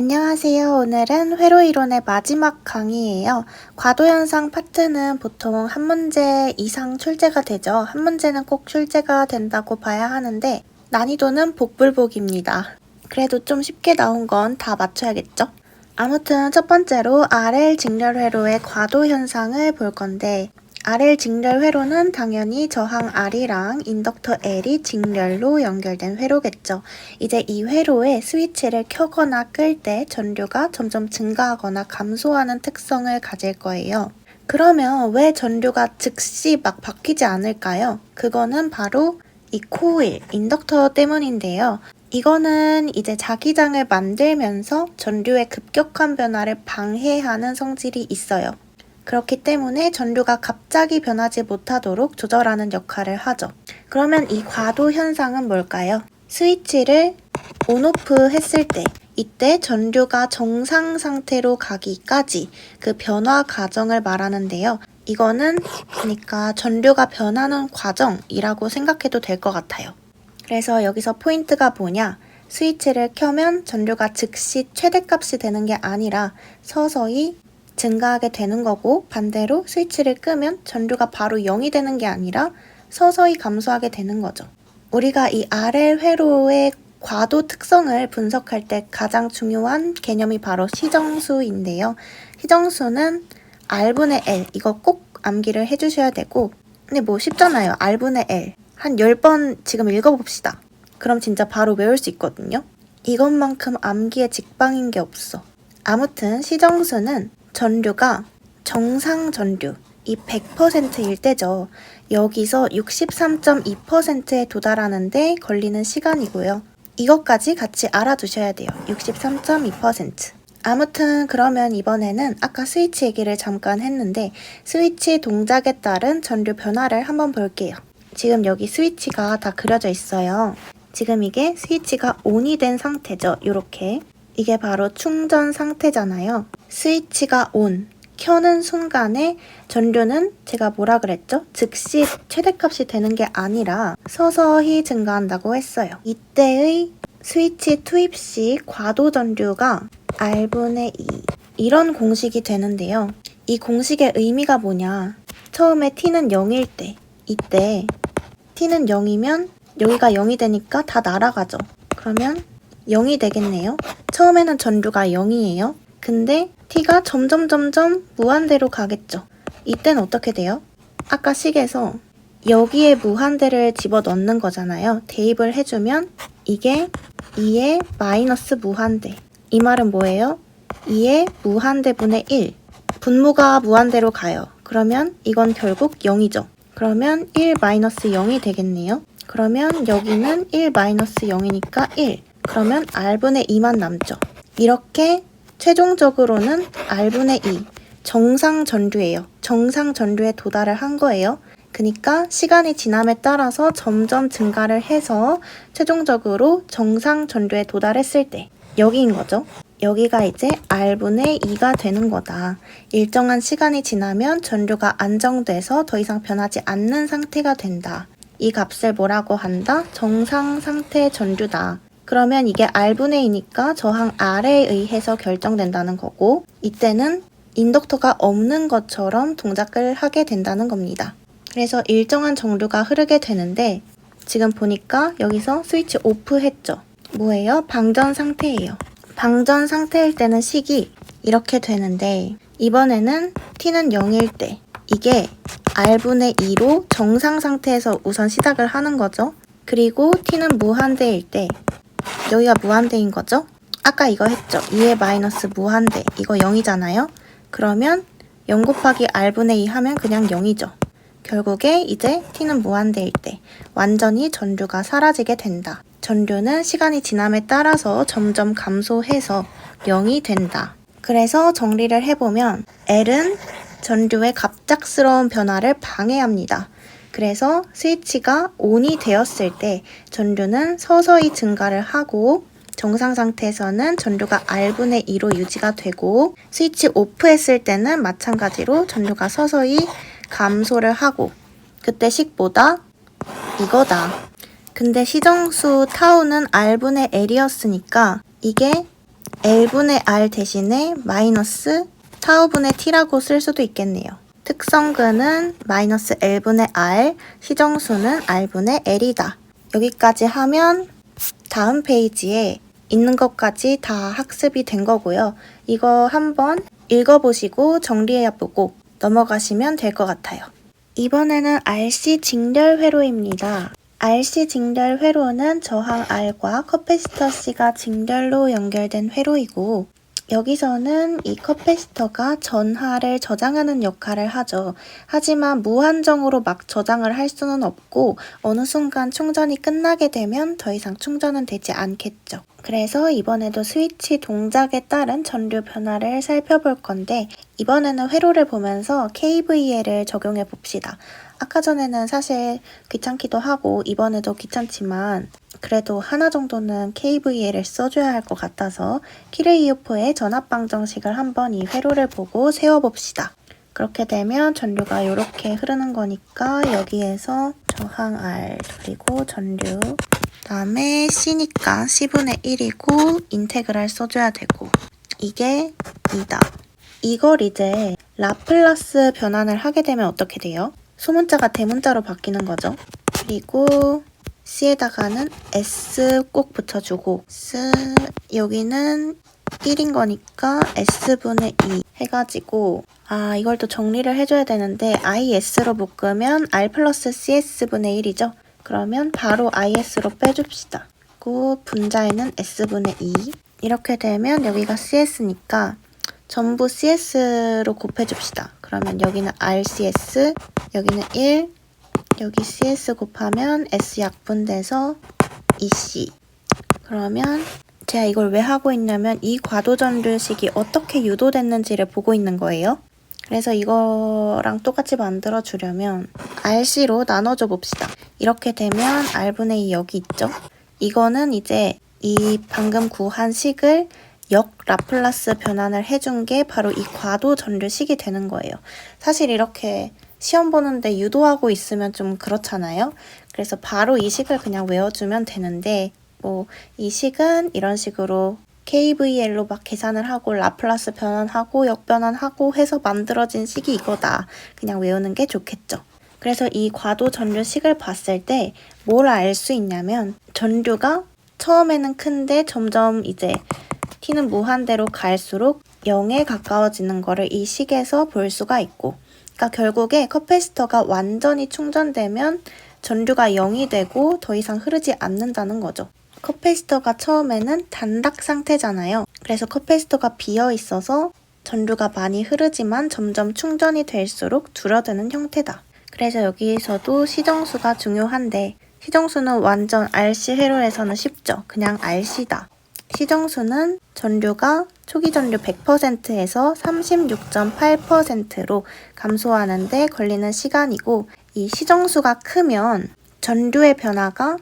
안녕하세요. 오늘은 회로 이론의 마지막 강의예요. 과도현상 파트는 보통 한 문제 이상 출제가 되죠. 한 문제는 꼭 출제가 된다고 봐야 하는데 난이도는 복불복입니다. 그래도 좀 쉽게 나온 건 다 맞춰야겠죠? 아무튼 첫 번째로 RL 직렬 회로의 과도 현상을 볼 건데 RL 직렬 회로는 당연히 저항 R이랑 인덕터 L이 직렬로 연결된 회로겠죠. 이제 이 회로에 스위치를 켜거나 끌 때 전류가 점점 증가하거나 감소하는 특성을 가질 거예요. 그러면 왜 전류가 즉시 막 바뀌지 않을까요? 그거는 바로 이 코일, 인덕터 때문인데요. 이거는 이제 자기장을 만들면서 전류의 급격한 변화를 방해하는 성질이 있어요. 그렇기 때문에 전류가 갑자기 변하지 못하도록 조절하는 역할을 하죠. 그러면 이 과도 현상은 뭘까요? 스위치를 온오프 했을 때 이때 전류가 정상 상태로 가기까지 그 변화 과정을 말하는데요. 이거는 그러니까 전류가 변하는 과정이라고 생각해도 될 것 같아요. 그래서 여기서 포인트가 뭐냐? 스위치를 켜면 전류가 즉시 최대값이 되는 게 아니라 서서히 증가하게 되는 거고 반대로 스위치를 끄면 전류가 바로 0이 되는 게 아니라 서서히 감소하게 되는 거죠. 우리가 이 RL 회로의 과도 특성을 분석할 때 가장 중요한 개념이 바로 시정수인데요. 시정수는 R분의 L 이거 꼭 암기를 해주셔야 되고 근데 뭐 쉽잖아요. R분의 L 한 10번 지금 읽어봅시다. 그럼 진짜 바로 외울 수 있거든요. 이것만큼 암기에 직방인 게 없어. 아무튼 시정수는 전류가 정상 전류 이 100%일 때죠. 여기서 63.2%에 도달하는데 걸리는 시간이고요. 이것까지 같이 알아두셔야 돼요. 63.2%. 아무튼 그러면 이번에는 아까 스위치 얘기를 잠깐 했는데 스위치 동작에 따른 전류 변화를 한번 볼게요. 지금 여기 스위치가 다 그려져 있어요. 지금 이게 스위치가 ON이 된 상태죠. 이렇게. 이게 바로 충전 상태잖아요. 스위치가 ON. 켜는 순간에 전류는 제가 뭐라 그랬죠? 즉시 최대값이 되는 게 아니라 서서히 증가한다고 했어요. 이때의 스위치 투입 시 과도 전류가 R분의 2 이런 공식이 되는데요. 이 공식의 의미가 뭐냐? 처음에 t는 0일 때 이때 t는 0이면 여기가 0이 되니까 다 날아가죠. 그러면 0이 되겠네요. 처음에는 전류가 0이에요. 근데 t가 점점 점점 무한대로 가겠죠. 이땐 어떻게 돼요? 아까 식에서 여기에 무한대를 집어 넣는 거잖아요. 대입을 해주면 이게 2의 마이너스 무한대. 이 말은 뭐예요? 2의 무한대분의 1. 분모가 무한대로 가요. 그러면 이건 결국 0이죠. 그러면 1 마이너스 0이 되겠네요. 그러면 여기는 1 마이너스 0이니까 1. 그러면 R분의 2만 남죠. 이렇게 최종적으로는 R분의 2. 정상 전류예요. 정상 전류에 도달을 한 거예요. 그러니까 시간이 지남에 따라서 점점 증가를 해서 최종적으로 정상 전류에 도달했을 때 여기인 거죠. 여기가 이제 R분의 2가 되는 거다. 일정한 시간이 지나면 전류가 안정돼서 더 이상 변하지 않는 상태가 된다. 이 값을 뭐라고 한다? 정상 상태 전류다. 그러면 이게 R분의 2니까 저항 R에 의해서 결정된다는 거고 이때는 인덕터가 없는 것처럼 동작을 하게 된다는 겁니다. 그래서 일정한 정류가 흐르게 되는데 지금 보니까 여기서 스위치 오프 했죠. 뭐예요? 방전 상태예요. 방전 상태일 때는 식이 이렇게 되는데 이번에는 t는 0일 때 이게 r분의 2로 정상 상태에서 우선 시작을 하는 거죠. 그리고 t는 무한대일 때 여기가 무한대인 거죠. 아까 이거 했죠. 2의 마이너스 무한대 이거 0이잖아요. 그러면 0 곱하기 r분의 2 하면 그냥 0이죠. 결국에 이제 t는 무한대일 때 완전히 전류가 사라지게 된다. 전류는 시간이 지남에 따라서 점점 감소해서 0이 된다. 그래서 정리를 해보면 L은 전류의 갑작스러운 변화를 방해합니다. 그래서 스위치가 ON이 되었을 때 전류는 서서히 증가를 하고 정상 상태에서는 전류가 R분의 2로 유지가 되고 스위치 오프했을 때는 마찬가지로 전류가 서서히 감소를 하고 그때 식보다 이거다. 근데 시정수 타우는 R분의 L이었으니까 이게 L분의 R 대신에 마이너스 타우분의 T라고 쓸 수도 있겠네요. 특성근은 마이너스 L분의 R, 시정수는 R분의 L이다. 여기까지 하면 다음 페이지에 있는 것까지 다 학습이 된 거고요. 이거 한번 읽어보시고 정리해 보고 넘어가시면 될 것 같아요. 이번에는 RC 직렬 회로입니다. RC 직렬 회로는 저항 R과 커패시터 C가 직렬로 연결된 회로이고 여기서는 이 커패시터가 전하를 저장하는 역할을 하죠. 하지만 무한정으로 막 저장을 할 수는 없고 어느 순간 충전이 끝나게 되면 더 이상 충전은 되지 않겠죠. 그래서 이번에도 스위치 동작에 따른 전류 변화를 살펴볼 건데 이번에는 회로를 보면서 KVL을 적용해 봅시다. 아까 전에는 사실 귀찮기도 하고 이번에도 귀찮지만 그래도 하나 정도는 KVL을 써줘야 할 것 같아서 키르이오프의 전압방정식을 한번 이 회로를 보고 세워봅시다. 그렇게 되면 전류가 이렇게 흐르는 거니까 여기에서 저항 R 그리고 전류 다음에 C니까 C분의 1이고 인테그랄 써줘야 되고 이게 2다. 이걸 이제 라플라스 변환을 하게 되면 어떻게 돼요? 소문자가 대문자로 바뀌는 거죠. 그리고 C에다가는 S 꼭 붙여주고 S 여기는 1인 거니까 S분의 2 해가지고 아 이걸 또 정리를 해줘야 되는데 IS로 묶으면 R 플러스 CS분의 1이죠. 그러면 바로 IS로 빼줍시다. 그리고 분자에는 S분의 2 이렇게 되면 여기가 CS니까 전부 CS로 곱해줍시다. 그러면 여기는 RCS, 여기는 1, 여기 CS 곱하면 S 약분돼서 EC. 그러면 제가 이걸 왜 하고 있냐면 이 과도전류식이 어떻게 유도됐는지를 보고 있는 거예요. 그래서 이거랑 똑같이 만들어 주려면 RC로 나눠줘 봅시다. 이렇게 되면 R분의 2 여기 있죠? 이거는 이제 이 방금 구한 식을 역 라플라스 변환을 해준 게 바로 이 과도 전류식이 되는 거예요. 사실 이렇게 시험 보는데 유도하고 있으면 좀 그렇잖아요. 그래서 바로 이 식을 그냥 외워주면 되는데 뭐 이 식은 이런 식으로 KVL로 막 계산을 하고 라플라스 변환하고 역변환하고 해서 만들어진 식이 이거다. 그냥 외우는 게 좋겠죠. 그래서 이 과도 전류식을 봤을 때 뭘 알 수 있냐면 전류가 처음에는 큰데 점점 이제 t는 무한대로 갈수록 0에 가까워지는 거를 이 식에서 볼 수가 있고 그러니까 결국에 커패시터가 완전히 충전되면 전류가 0이 되고 더 이상 흐르지 않는다는 거죠. 커패시터가 처음에는 단닥 상태잖아요. 그래서 커패시터가 비어 있어서 전류가 많이 흐르지만 점점 충전이 될수록 줄어드는 형태다. 그래서 여기서도 시정수가 중요한데 시정수는 완전 RC 회로에서는 쉽죠. 그냥 RC다. 시정수는 전류가 초기 전류 100%에서 36.8%로 감소하는데 걸리는 시간이고 이 시정수가 크면 전류의 변화가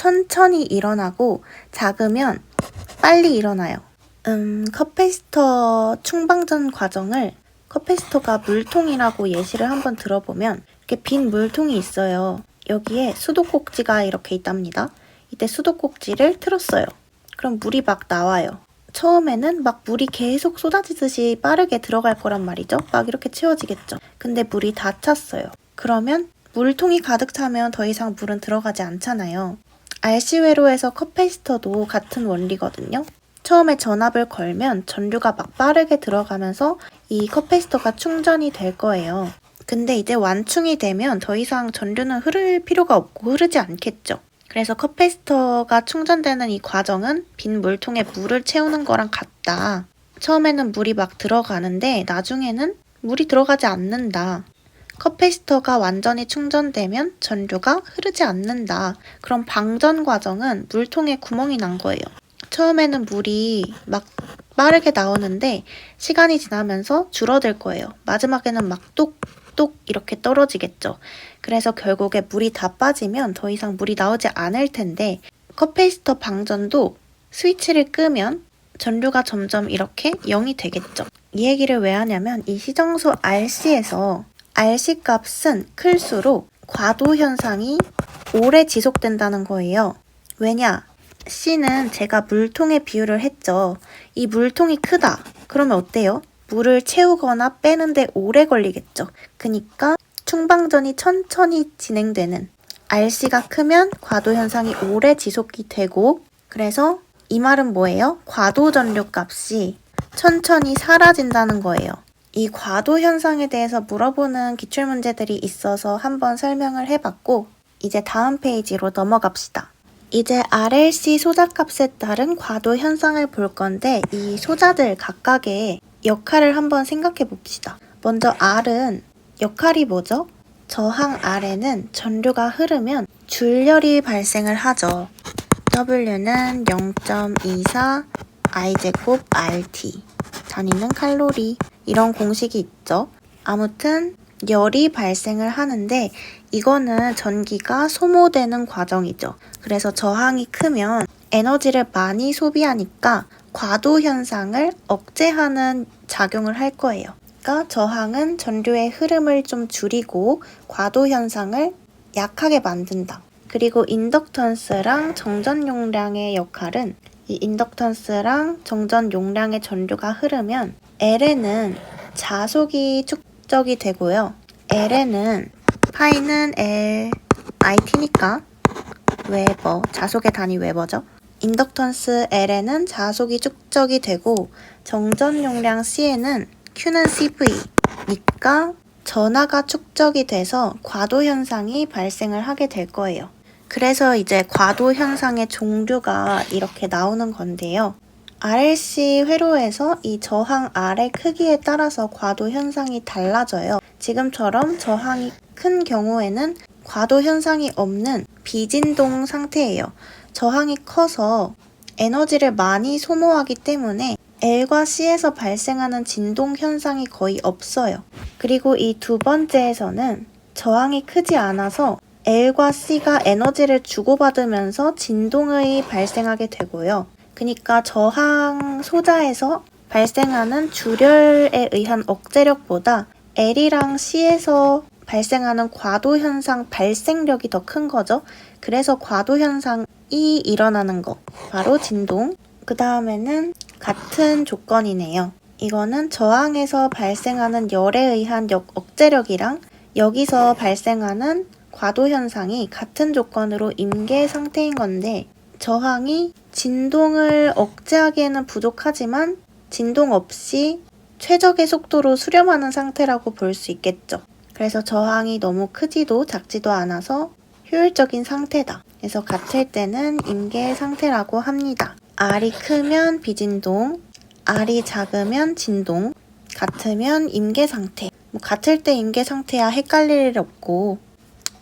천천히 일어나고 작으면 빨리 일어나요. 음, 커패시터 충방전 과정을 커패시터가 물통이라고 예시를 한번 들어보면 이렇게 빈 물통이 있어요. 여기에 수도꼭지가 이렇게 있답니다. 이때 수도꼭지를 틀었어요. 그럼 물이 막 나와요. 처음에는 막 물이 계속 쏟아지듯이 빠르게 들어갈 거란 말이죠. 막 이렇게 채워지겠죠. 근데 물이 다 찼어요. 그러면 물통이 가득 차면 더 이상 물은 들어가지 않잖아요. RC 회로에서 커패시터도 같은 원리거든요. 처음에 전압을 걸면 전류가 막 빠르게 들어가면서 이 커패시터가 충전이 될 거예요. 근데 이제 완충이 되면 더 이상 전류는 흐를 필요가 없고 흐르지 않겠죠. 그래서 커패시터가 충전되는 이 과정은 빈 물통에 물을 채우는 거랑 같다. 처음에는 물이 막 들어가는데 나중에는 물이 들어가지 않는다. 커패시터가 완전히 충전되면 전류가 흐르지 않는다. 그럼 방전 과정은 물통에 구멍이 난 거예요. 처음에는 물이 막 빠르게 나오는데 시간이 지나면서 줄어들 거예요. 마지막에는 막 똑똑 이렇게 떨어지겠죠. 그래서 결국에 물이 다 빠지면 더 이상 물이 나오지 않을 텐데 커패시터 방전도 스위치를 끄면 전류가 점점 이렇게 0이 되겠죠. 이 얘기를 왜 하냐면 이 시정수 RC에서 RC 값은 클수록 과도 현상이 오래 지속된다는 거예요. 왜냐? C는 제가 물통에 비유를 했죠. 이 물통이 크다. 그러면 어때요? 물을 채우거나 빼는데 오래 걸리겠죠. 그니까 충방전이 천천히 진행되는 RC가 크면 과도 현상이 오래 지속이 되고 그래서 이 말은 뭐예요? 과도 전류 값이 천천히 사라진다는 거예요. 이 과도 현상에 대해서 물어보는 기출 문제들이 있어서 한번 설명을 해봤고 이제 다음 페이지로 넘어갑시다. 이제 RLC 소자값에 따른 과도 현상을 볼 건데 이 소자들 각각의 역할을 한번 생각해 봅시다. 먼저 R은 역할이 뭐죠? 저항 R에는 전류가 흐르면 줄열이 발생을 하죠. W는 0.24 I제곱 RT 단위는 칼로리 이런 공식이 있죠. 아무튼 열이 발생을 하는데 이거는 전기가 소모되는 과정이죠. 그래서 저항이 크면 에너지를 많이 소비하니까 과도 현상을 억제하는 작용을 할 거예요. 그러니까 저항은 전류의 흐름을 좀 줄이고 과도 현상을 약하게 만든다. 그리고 인덕턴스랑 정전 용량의 역할은 이 인덕턴스랑 정전 용량의 전류가 흐르면 L에는 자속이 축적이 되고요. L에는 파이는 L IT니까 웨버 자속의 단위 웨버죠. 인덕턴스 L에는 자속이 축적이 되고 정전 용량 C에는 Q는 CV니까 전하가 축적이 돼서 과도 현상이 발생을 하게 될 거예요. 그래서 이제 과도 현상의 종류가 이렇게 나오는 건데요. RLC 회로에서 이 저항 R의 크기에 따라서 과도 현상이 달라져요. 지금처럼 저항이 큰 경우에는 과도 현상이 없는 비진동 상태예요. 저항이 커서 에너지를 많이 소모하기 때문에 L과 C에서 발생하는 진동 현상이 거의 없어요. 그리고 이 두 번째에서는 저항이 크지 않아서 L과 C가 에너지를 주고받으면서 진동이 발생하게 되고요. 그러니까 저항 소자에서 발생하는 줄열에 의한 억제력보다 L이랑 C에서 발생하는 과도 현상 발생력이 더 큰 거죠. 그래서 과도 현상이 일어나는 거. 바로 진동. 그 다음에는 같은 조건이네요. 이거는 저항에서 발생하는 열에 의한 역 억제력이랑 여기서 발생하는 과도 현상이 같은 조건으로 임계 상태인 건데 저항이 진동을 억제하기에는 부족하지만 진동 없이 최적의 속도로 수렴하는 상태라고 볼 수 있겠죠. 그래서 저항이 너무 크지도 작지도 않아서 효율적인 상태다. 그래서 같을 때는 임계 상태라고 합니다. R이 크면 비진동, R이 작으면 진동, 같으면 임계 상태. 뭐 같을 때 임계 상태야 헷갈릴 일 없고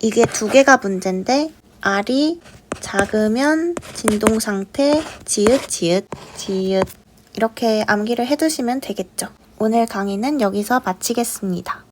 이게 두 개가 문제인데 R이 작으면 진동 상태, 지읒, 지읒, 지읒 이렇게 암기를 해두시면 되겠죠. 오늘 강의는 여기서 마치겠습니다.